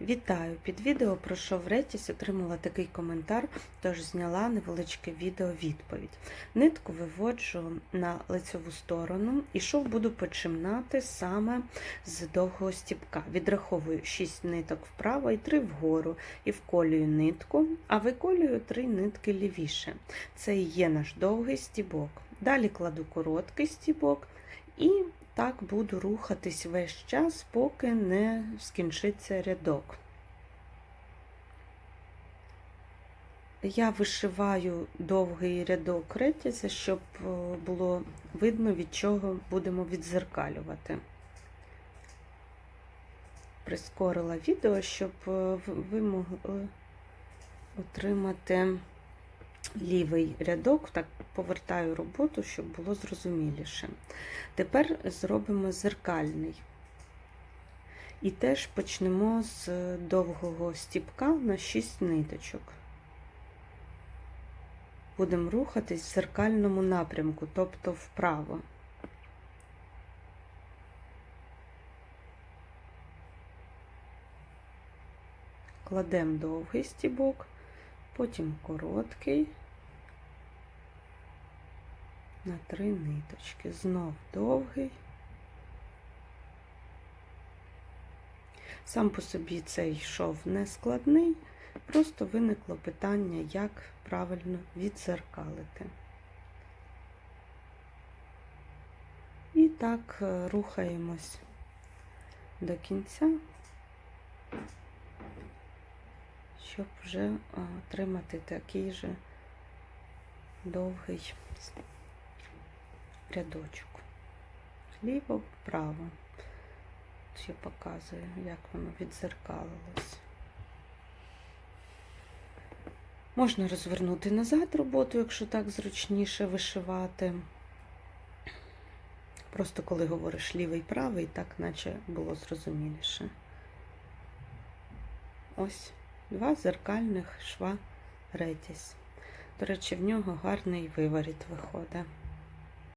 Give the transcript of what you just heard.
Вітаю! Під відео про шовретість отримала такий коментар, тож зняла невеличке відео відповідь. Нитку виводжу на лицеву сторону і шов буду починати саме з довгого стіпка. Відраховую 6 ниток вправо і 3 вгору, і вколюю нитку, а виколюю 3 нитки лівіше. Це і є наш довгий стібок. Далі кладу короткий стібок і так буду рухатись весь час, поки не скінчиться рядок. Я вишиваю довгий рядок ретязя, щоб е, було видно, від чого будемо відзеркалювати. Прискорила відео, щоб е, ви могли отримати лівий рядок, так повертаю роботу, щоб було зрозуміліше. Тепер зробимо зеркальний. І теж почнемо з довгого стіпка на 6 ниточок. Будемо рухатись в зеркальному напрямку, тобто вправо. Кладемо довгий стібок, потім короткий на три ниточки. Знов довгий. Сам по собі цей шов не складний, просто виникло питання, як правильно відзеркалити. І так е, рухаємось до кінця, щоб вже отримати такий же довгий рядочок. Ліво, вправо. Ще показую, як воно відзеркалилось. Можна розвернути назад роботу, якщо так зручніше вишивати. Просто коли говориш лівий правий, так наче було зрозуміліше. Ось два зеркальних шва ретіс. До речі, в нього гарний виворіт виходить.